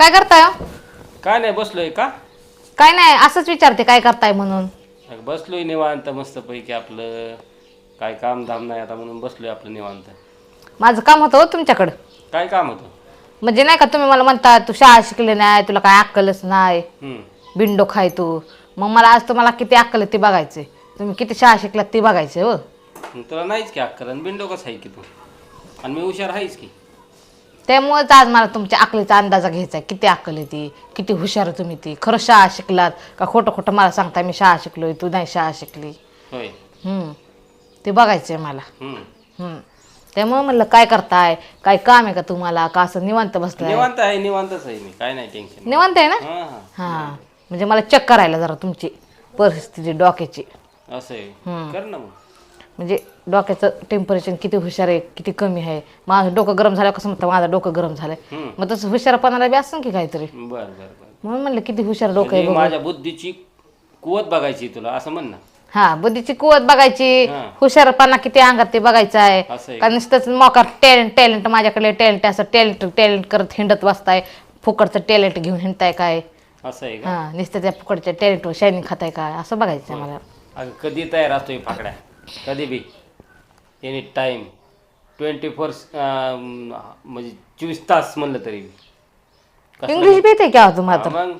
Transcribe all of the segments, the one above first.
काय करताय? हो? काय नाही बसलोय. का? काय नाही असंच विचारते काय करताय म्हणून. अगं बसलोय निवांत मस्तपैकी आपलं. काय काम धाम नाही आता म्हणून बसलोय आपलं निवांत. माझं काम होतं हो तुमच्याकडं. काय काम होतं? म्हणजे नाही का तुम्ही मला म्हणता तू शाळा शिकली नाही तुला काय अक्कलच नाही. हम्म. बिंडो खाय तू. मग मला आज तुम्हाला किती अक्कल आहे ते बघायचे तुम्ही किती शाळा शिकलात ते बघायचे हो. मग तुला नाहीच की अक्कल आणि बिंडो कसं आहे की तू. आणि मी हुशार आहेच की. त्यामुळेच आज मला तुमच्या अकलीचा अंदाजा घ्यायचा आहे. किती अक्कल आहे ती? किती हुशार तुम्ही ती? खरं शाळा शिकलात का खोटं खोटं मला सांगता मी शाळा शिकलोय तू नाही शाळा शिकली? होय. हम्म. ते बघायचं आहे मला. हम्म. हम्म. त्यामुळे म्हणलं काय करताय? काय काम आहे का तुम्हाला? का असं निवांत बसलाय? निवांत आहे निवांतच आहे मी. काय नाही टेन्शन निवांत आहे ना? हा हा. हा. म्हणजे मला चेक करायला जरा तुमची परिस्थिती डोक्याची. असं आहे. कर ना मग. म्हणजे डोक्याचं टेम्परेचर किती हुशार आहे किती कमी आहे? माझं डोकं गरम झालं कसं म्हणतं माझं डोकं गरम झालंय. हम्म. मग तसं हुशारपणाला बी असं की काहीतरी? बर बर बर. म्हणून म्हणलं किती हुशार डोकं आहे म्हणजे बघू. माझ्या बुद्धीची कुवत बघायची तुला असं म्हण ना. हा बुद्धीची कुवत बघायची हा. हुशारपणा किती अंगात ते बघायचं आहे. असं आहे. का नुसतंच मोकार टॅलेंट टॅलेंट माझ्याकडे टॅलेंट असं टॅलेंट टॅलेंट करत हिंडत बसताय. फुकटचं टॅलेंट घेऊन हिंडताय काय? असं आहे का? हा नुसतं त्या फुकटच्या टॅलेंटवर शायनिंग खाताय काय? असं बघायचं आहे मला. अगं कधी तयार असतोय फाकड्या? कधी बी. एनी टाईम ट्वेंटी फोर म्हणजे चोवीस तास म्हणलं तरी इंग्लिश बी येते का हो हा, मग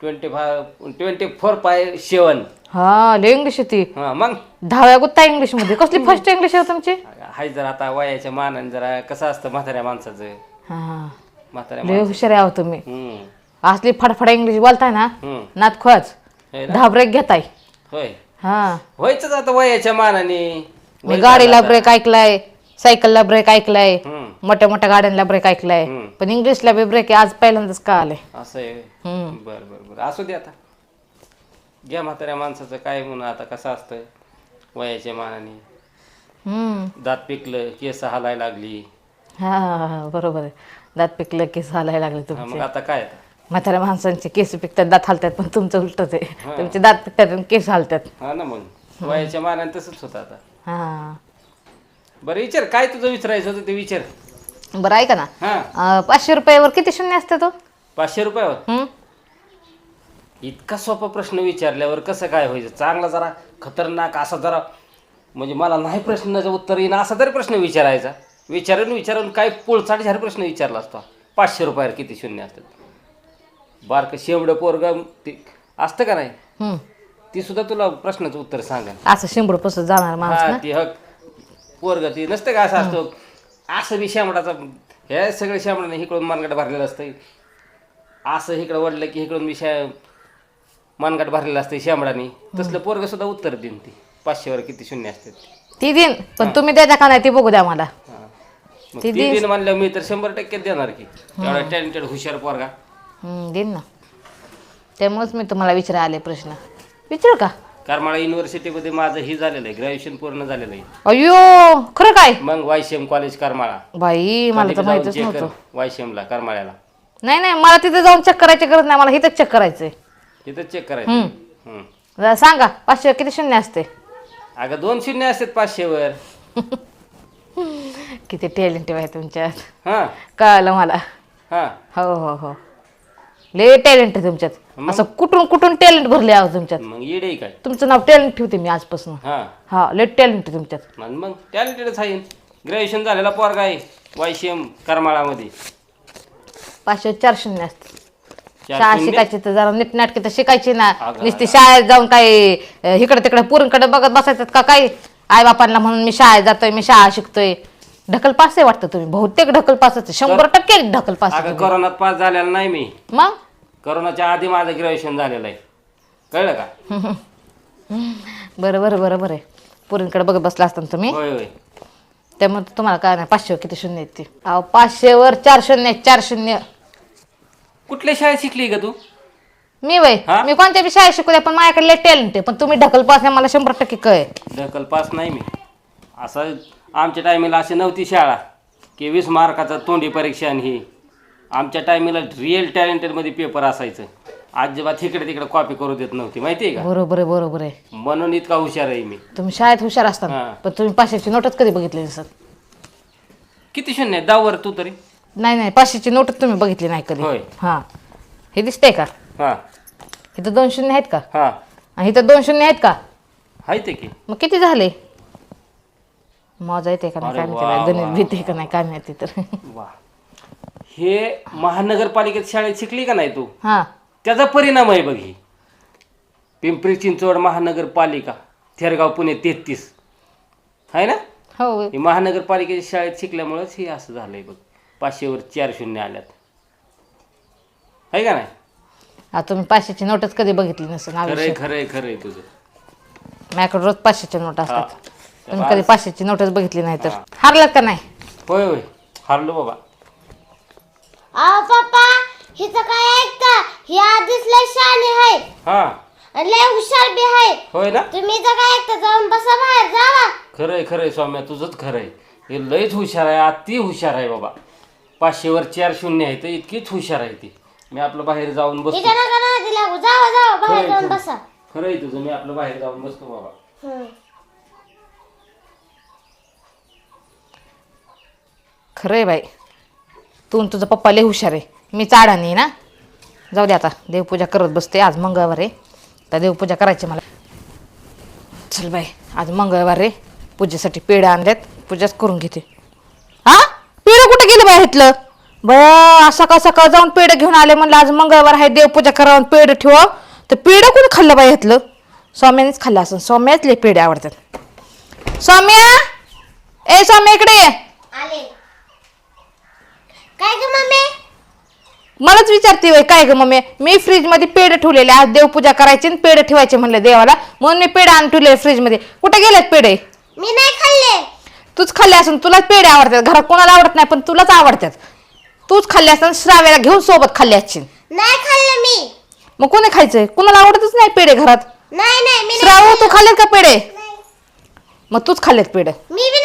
twenty five twenty four by seven हा लय इंग्लिश होती हा मग? दहाव्या गुत्ता इंग्लिशमध्ये कसली फर्स्ट इंग्लिश आहे हो तुमची? हाय जरा आता वयाच्या मानाने जरा कसं असतं म्हाताऱ्या माणसाचं? हा हा. म्हाताऱ्या लय हुशार आहे अहो तुम्ही. हम्म, असली फडफडा इंग्लिश बोलताय ना हम्म. नात खोच ना? ब्रेक घेताय. होय. हा. व्हायचंच आता वयाच्या मानाने? मी गाडीला ब्रेक ऐकलाय सायकलला ब्रेक ऐकलाय मोठ्या मोठ्या गाड्यांना ब्रेक ऐकलाय. पण इंग्लिशला बी ब्रेक आज पहिल्यांदाच का आले असं आहे हम्म. बर बर बर. असू दे आता. घ्या म्हाताऱ्या माणसाचं काय म्हणून आता कसं असतं वयाच्या मानाने. हम्म. दात पिकलं केस हालायला लागली. हा हा, हा बरोबर आहे. दात पिकलं केस हालायला लागले हा, मग आता काय आता? म्हाताऱ्या माणसांचे केस पिकतात दात हालतात पण तुमचं उलटच आहे तुमचे दात पिकतात आणि केस हालतात. हा ना मग. वयाच्या मानाने तसंच होतं आता. हा. बरं विचार काय तुझं विचारायचं होतं ते विचार? बरं ऐका ना. हा. अं, पाचशे रुपयावर किती शून्य असते तो? पाचशे रुपयावर? इतका सोपा प्रश्न विचारल्यावर कसं काय व्हायचं? चांगला जरा खतरनाक असा जरा म्हणजे मला नाही प्रश्नाचं उत्तर येईन असा तरी प्रश्न विचारायचा. विचारून विचारून काय पोळचाट झाला प्रश्न विचारला असतो. पाचशे रुपयावर किती शून्य असतात? बारकं शेवडं पोरग ते असतं का नाही? हम्म. ती सुद्धा तुला प्रश्नाचं उत्तर सांगा असं शिंबड पसत जाणार माणूस हा ना? ती हक. पोरग ती नसतं का असं असतं? असं बी शेमडाचा हे सगळं शेमडाने इकडून मनगट भरलेलं असतं असं इकडं वडलं की इकडून बी शे मनगट भरलेलं असतं शेमडाने तसलं पोरग सुद्धा उत्तर देईन ती. पाचशेवर किती शून्य असतात ती. देईन पण तुम्ही देता का नाही ती बघू द्या मला. हा. मग ती दिन म्हणलं मी तर शंभर टक्के देणार की. एवढा टॅलेंटेड हुशार पोरगा. देईन ना. त्यामुळेच मी तुम्हाला विचारायला आले प्रश्न. विचारू का? करमाळा युनिव्हर्सिटीमध्ये माझं ही झालेलं आहे ग्रॅज्युएशन पूर्ण झालेलं आहे. अयो खरं काय? मग वायसीएम कॉलेज करमाळा. बाई मला तर माहितच नव्हतं. वायसीएमला करमाळ्याला. नाही नाही मला तिथे जाऊन चेक करायची गरज नाही मला इथंच चेक करायचंय. तिथं चेक करायचं. हम्म. जरा सांगा पाचशे किती शून्य असते? अगं दोन शून्य असतात पाचशेवर किती टॅलेंटिव्ह आहे तुमच्यात. हा. कळलं मला. हा. हो हो हो. लय टॅलेंट आहे तुमच्यात. असं कुठून कुठून टॅलेंट भरले आहो तुमच्यात? मग येडे आहे काय? तुमचं नाव टॅलेंट ठेवते मी आजपासून. हा. हा लय टॅलेंट आहे तुमच्यात. मग टॅलेंटेडच आहे. ग्रॅज्युएशन झालेला पोरगा आहे वायसीएम करमाळामध्ये. पाचशे चार शून्य असते. चार शाळा शून्य? शिकायची तर जरा नीटनाटकी तर शिकायची ना. अगं, नुसती शाळेत जाऊन काही इकडे तिकडे पुरींकडे बघत बसायचं का काही आई बापांना म्हणून मी शाळेत जातोय मी शाळा शिकतोय. ढकल पास आहे वाटतं तुम्ही. बहुतेक ढकल पासच आहे. शंभर टक्के ढकल पास आहे अगं कोरोनात पास झालेला नाही मी. मग? कोरोनाच्या आधी माझं ग्रॅज्युएशन झालेलं आहे. कळलं का? बरं बरं बरं बरं आहे. पुरींकडे बघत बसला असता ना तुम्ही. होय होय. त्यामुळे तुम्हाला काय नाही पाचशे किती शून्य आहेत ते. अहो पाचशेवर चार शून्य आहेत, चार शून्य. कुठल्या शाळेत शिकली का तू? मी वय. हा? मी कोणत्या बी शाळेत शिकू द्या पण माझ्याकडे टॅलेंट आहे. पण तुम्ही ढकल पास नाही मला शंभर टक्के कळ ढकल पास नाही मी. असं आमच्या टायमिला अशी नव्हती शाळा की वीस मार्काचा तोंडी परीक्षा आणि ही. आमच्या टायमिला रिअल टॅलेंटेडमध्ये पेपर असायचं. अजिबात इकडे तिकडे कॉपी करू देत नव्हती माहिती आहे का? बरोबर आहे बरोबर आहे. म्हणून इतका हुशार आहे मी. तुम्ही शाळेत हुशार असताना हा. पण तुम्ही पाचशेची नोटच कधी बघितली नसत किती शून्य आहे? दहावर तू तरी? नाही नाही पाचशेची नोटच तुम्ही बघितली नाही कधी. होय. हा. हे दिसतंय का? हा. इथं दोन शून्य आहेत का? हा. आणि इथं दोन शून्य आहेत का? आहे ते की. मग किती झाले? मजा येते का नाही काय माहिती वा, गणित. भीते का नाही काय माहिती तर वा. हे महानगरपालिकेत शाळेत शिकली का नाही तू? हा. त्याचा परिणाम आहे बघ ही. पिंपरी चिंचवड महानगरपालिका थेरगाव पुणे तेहतीस. आहे ना? हो. हे महानगरपालिकेच्या शाळेत शिकल्यामुळेच हे असं झालंय बघ. पाचशेवर चार शून्य आल्यात. आहे का नाही? आता तुम्ही पाचशेची नोटच कधी बघितली नसेल खरंय खरंय खरंय तुझं. माझ्याकडे रोज पाचशेच्या नोट असतात. तुम्ही कधी पाचशेची नोटच बघितली नाही तर. हारलात का नाही? होय होय. हारलो बाबा. अहो पप्पा हिचं काय ऐकता ही आधीच लय शाणी आहे. हा. आणि लय हुशार बी आहे. होय ना? तुम्ही जर काय ऐकता जाऊन बसा बाहेर जावा खरंय खरंय स्वाम्या तुझंच खरंय. हे लयच हुशार आहे अति हुशार आहे बाबा. पाचशेवर चार शून्य आहे तर इतकीच हुशार आहे ती. मी आपलं बाहेर जाऊन बसतो. हिच्या नका नादी लागू. जावा जावा बाहेर खरंय, जाऊन खरंय. बसा. खरंय तुझं मी आपलं बाहेर जाऊन बसतो बाबा. हम्म. खरं बाई. तू आणि तुझा पप्पा लय हुशार आहे. मी चाडा नाही ना? जाऊ दे आता. देवपूजा करत बसते. आज मंगळवार आहे. तर देवपूजा करायची मला. चल बाई. आज मंगळवार आहे. पूजेसाठी पेढ्या आणल्यात. पूजाच करून घेते. हा? पेढं कुठे गेलं बाई इथलं? बया सकाळ सकाळ जाऊन पेढं घेऊन आले म्हणलं आज मंगळवार आहे. देवपूजा करावं पेढं ठेवा. तर पेढं कोण खाल्लं बाई इथलं? स्वाम्यानेच खाल्लं असं. स्वाम्याच लय पेढे आवडतात. स्वाम्या ए स्वाम्या इकडे ये. आले. काय ग मम्मी? मलाच विचारते बाई काय ग मम्मी? मी फ्रीजमध्ये पेढे ठेवलेले आज देवपूजा करायची आणि पेढे ठेवायचे म्हणलं देवाला. म्हणून मी पेढे आणून ठेवले फ्रीजमध्ये कुठे गेलेत पेढे? मी नाही खाल्ले. तूच खाल्ले असून तुलाच पेढे आवडतात. घरात कोणाला आवडत नाही पण तुलाच आवडतात. तूच खाल्ले असताना श्राव्याला घेऊन सोबत खाल्ले असतील नाही खाल्लं मी. मग कोणी खायचंय? कुणाला आवडतच नाही पेढे घरात? नाही नाही मी नाही श्राव तू खाल्लेत का पेढे. मग तूच खाल्लेत पेढे. मी बी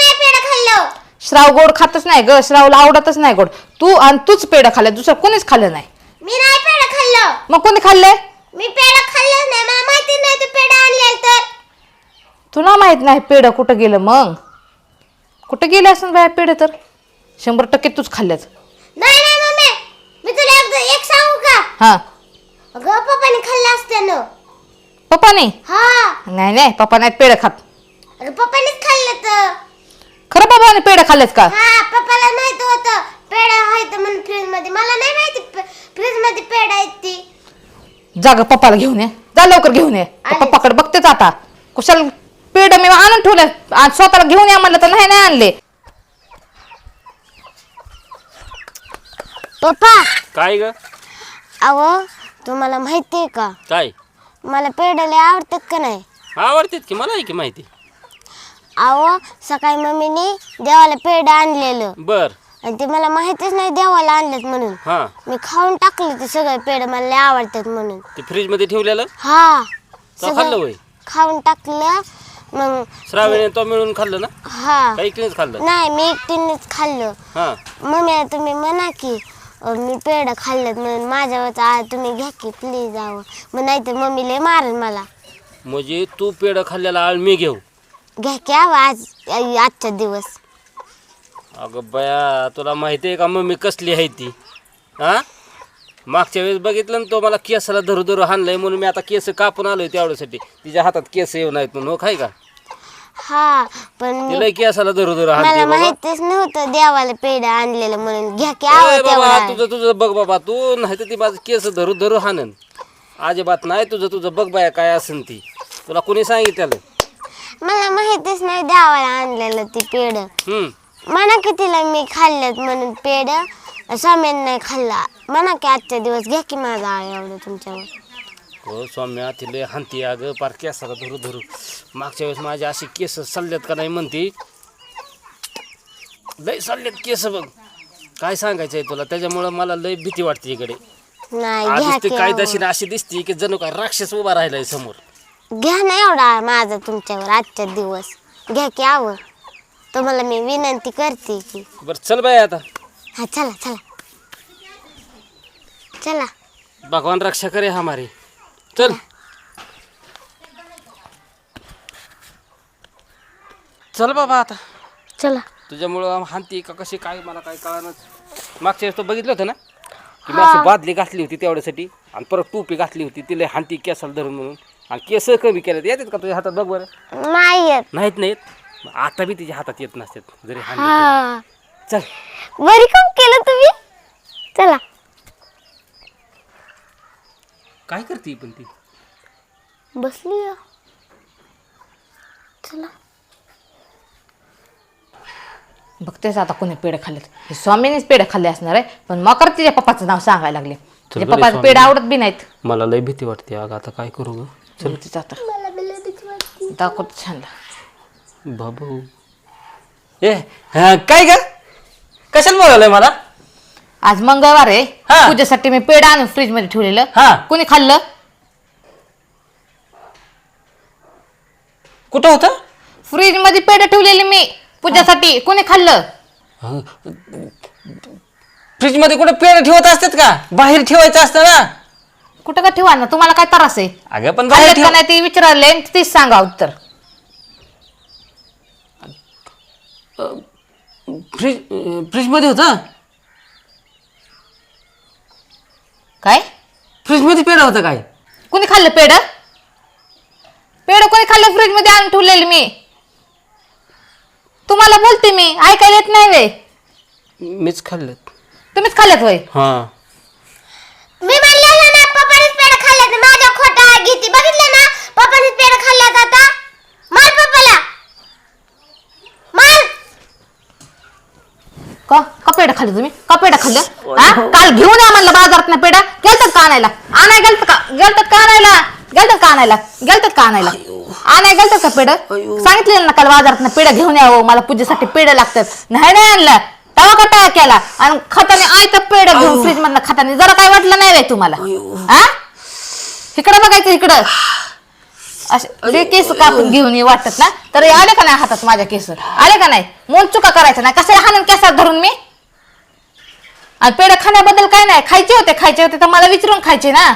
श्राव गोड खातच नाही ग श्रावला आवडतच नाही गोड. तू आणि तूच पेढे खाल्ले दुसरं कोणीच खाल्लं नाही. मी नाही पेढा खाल्लं. मग कोणी खाल्लंय मी पेढा खाल्लंच नाही मला माहिती नाही तू पेढा आणलेल तर. तुला माहीत नाही पेढं कुठं गेलं मग? कुठं गेले असं बाय पेढे तर? शंभर टक्के तूच खाल्ल्यात नाही नाही मम्मी. मी तुला एकदा एक सांगू का? हा. अगं पप्पाने खाल्लं असतं ना. पप्पाने? हा. नाही नाही पप्पा नाहीत पेढे खात. अगं पप्पानेच खाल्लं पप्पाने पेढे खाल्लेत का? हा पप्पाला माहीत होतं. पेढा आहे तर म्हणून फ्रीजमध्ये मला नाही माहिती फ्रीजमध्ये पेढा आहेत ती. जा ग पप्पाला घेऊन ये. जा लवकर घेऊन ये. आलेच. पप्पाकडे बघतेच आता. कुशाल पेढे मी आणून ठेवले. आज स्वतःला घेऊन या म्हणलं तर नाही नाही आणले. पप्पा! काय ग? अहो तुम्हाला माहिती आहे का? काय? मला पेढे लय आवडतात का नाही? आवडतात की मला आहे की माहिती? अहो सकाळी मम्मीने देवाला पेढे आणलेलं. बर. आणि ते मला माहितीच नाही देवाला आणलेत म्हणून. हा. मी खाऊन टाकले ते सगळे पेढे मला लय आवडतात म्हणून. ते फ्रीजमध्ये ठेवलेलं? हा. तो खाल्लं होय खाऊन टाकलं मग श्रावणी तो मिळून खाल्लं ना? हा. काही किनेच खाल्लं? नाही मी एकटीनेच खाल्लं. हा. मम्मी तुम्ही म्हणा की अ, मी पेढं खाल्लं म्हणून माझ्यावर आ तुम्ही घ्या की प्लीज आव मग नाही तर मम्मी लय मारेल मला. म्हणजे तू पेढं खाल्ल्याला आळ मी घेऊ? घ्या की आव आज आजचा दिवस. अगं बया तुला माहिती आहे का मम्मी कसली आहे ती? हा? मागच्या वेळेस बघितलं ना तो मला केसाला धरू धरू हाणलंय म्हणून मी आता केस कापून आलोय तेवढ्यासाठी. तिच्या हातात केस येऊ नाहीत म्हणून हो खाय का? हा पण मी तिला केसाला धरू धरू मला माहितीच नव्हतं देवाला पेढं आणलेलं म्हणून. घ्या की आव बाबा तुझं तुझं बघ बाबा तू नाही तर ती माझं केस धरू धरू हाणन. अजिबात नाही तुझं तुझं बघ बाया काय असन ती. तुला कोणी सांगितलं मला माहितीच नाही देवाला आणलेलं ती हम्म. म्हणा की तिला मी खाल्ल्यात म्हणून पेढ. स्वामीन नाही खाल्ला. म्हणा की आजचा दिवस घ्या की माझा आळ एवढं तुमच्यावर. हो सौम्या तिले हानती अगं. पार केसाला धरू धरू. मागच्या वेळेस माझे असे केस सल्लेत का नाही म्हणते? लय सल्लेत केस बघ. काय सांगायचं आहे तुला? त्याच्यामुळं मला लय भीती वाटते इकडे. नाही घ्या आधीच ते की काय अहो. दशीने अशी दिसते की जणू काय राक्षस उभा राहिलाय समोर. घ्या ना एवढा माझा तुमच्यावर आजचा दिवस. घ्या की आव. तुम्हाला मी विनंती करते की. बरं चल बाय आता. हा चला चला. चला. भगवान रक्षा करे हमारी. चल. चल बाबा आता. चला. तुझ्यामुळं हानती का कशी काय मला काय कळणार मागच्या वेळेस तो बघितलं होतं ना? की मी अशी बादली घातली होती तेवढ्यासाठी आणि परत टोपी घातली होती. तिला हांती केसाला धरून म्हणून. आणि केस कमी केल्यात येतात का तुझ्या हातात? बघ बरं. नाही येत नाहीत नाहीत. आता बी तिच्या हातात येत नसतात. जरी हा. चल. बरी काम केलं तुम्ही? चला. काय करते पण ती? बसली आहे. चला. बघतेच आता कोणी पेढे खाल्लेत. हे स्वामीनेच पेढे खाल्ले असणार आहे. पण मकर तिच्या पप्पाचं नाव सांगायला लागले. तिच्या बरं, पप्पाचं पेढे आवडत बी नाहीत. मला लय भीती वाटते अगं. आता काय करू ग? चल तिचं आता दाखवत छान बाबू ए हा, काय ग कशाला बोलावलंय मला आज मंगळवार आहे हा. पूजेसाठी मी पेढा आणून फ्रीजमध्ये ठेवलेलं हा. कोणी खाल्लं कुठं होतं फ्रीजमध्ये पेढे ठेवलेले मी पूजेसाठी कोणी खाल्लं फ्रीजमध्ये कुठे पेन ठेवत असतात का बाहेर ठेवायचं असतं ना कुठं का ठेवा ना? तुम्हाला काय त्रास आहे? अगं पण का नाही ते विचारले तीच सांगा उत्तर. फ्रीज फ्रीजमध्ये होतं? काय? फ्रीजमध्ये पेन होतं काय? कोणी खाल्लं पेढ? पेढ कोणी खाल्लं? फ्रीजमध्ये आणून ठेवलेलं मी. तुम्हाला बोलते मी. ऐकायला येत नाही वे. मीच खाल्लं तुम्हीच खाल्ल्यात वय हा मी म्हणलेलं ना पप्पानीच पेढा खाल्ल्यात माझ्या खोटा घेती बघितलं ना पप्पानीच पेढा खाल्ल्यात आता मार पप्पाला मार का? का पेढा खाल्लं तुम्ही? का पेढा खाल्लं? हा? काल घेऊन या म्हणलं बाजारात ना पेढा. गेलतात का आणायला? आणाय गेलत का? गेलतात का आणायला? गेलतात का आणायला? गेलतात का आणायला? आणाय गेलतात का पेढ? सांगितलेलं ना काल बाजारात ना पेढा घेऊन यावं मला पूजेसाठी पेढ लागतात. नाही नाही आणलं. तवा का टाळा केला? आणि खताने आयतं पेढ घेऊन फ्रीज मधनं खताने. जरा काय वाटलं नाही रे तुम्हाला? हा? इकडं बघायचं इकडं. असे ते केस कापून घेऊन ये वाटत ना तर हे आले का नाही हातात माझ्या केस? आले का नाही? मोन चुका करायचं नाही. कसं हाणून केसात धरून मी? आणि पेढे खाण्याबद्दल काय नाही. खायचे होते खायचे होते तर मला विचारून खायचे ना.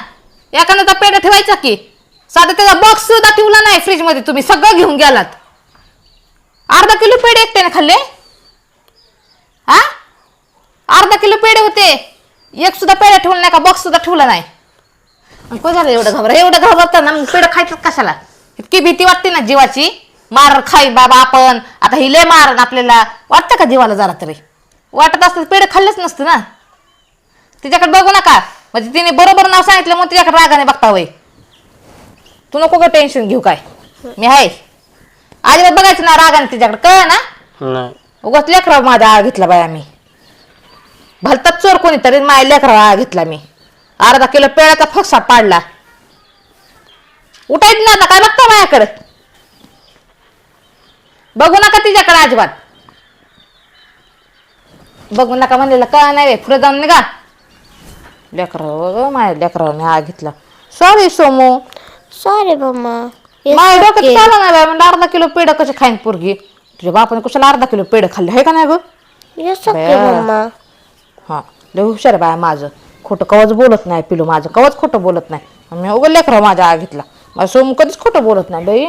एखादा तर पेढा ठेवायचा की. साधा त्याचा बॉक्स सुद्धा ठेवला नाही फ्रीजमध्ये तुम्ही. सगळं घेऊन गेलात. अर्धा किलो पेढे एकट्याने खाल्ले? हा अर्धा किलो पेढे होते. एक सुद्धा पेढा ठेवला नाही का? बॉक्स सुद्धा ठेवला नाही. काय झालं एवढं घाबर? एवढं घाबरताना मग पेढं खायचं कशाला? इतकी भीती वाटते ना जीवाची. मार खाई बाबा आपण. आता ही लय मार आपल्याला. वाटतं का जीवाला जरा तरी? वाटत असतं पेढं खाल्लंच नसतं ना. तिच्याकडे बघू नका. म्हणजे तिने बरोबर नाव सांगितलं मग तिच्याकडे रागाने बघता वय तू नको का टेन्शन घेऊ काय. मी आहे अजिबात बघायचं ना रागाने तिच्याकडे. कळ ना? नाही. उगाच लेकरा माझा आळ घेतला बाय आम्ही. भलताच चोर कोणीतरी माझ्या लेकरा आळ घेतला मी. अर्धा किलो पेळाचा फक्सा पाडला. उठायचं ना आता काय बघता माझ्याकडे? बघू नका तिच्याकडे अजिबात. बघू नका म्हणलेलं का नाही पुढे जाऊन निघा. लेकरा माझ्या लेकराने आळ घेतला. सॉरी सोमू. सॉरी मम्मा माझ्या डोक्यात चाललं नाही म्हणजे अर्धा किलो पेढं कसे खाईन पोरगी? तुझ्या बापाने कुशाला अर्धा किलो पेढं खाल्ले आहे का नाही गं? येस ओके, मम्मा हा लय हुशार बाय माझं. खोटं कवच बोलत नाही पिलू माझं कवच खोटं बोलत नाही. मी उघड लेकरा माझ्या आ घेतला माझं सोम कधीच खोटं बोलत नाही बाई.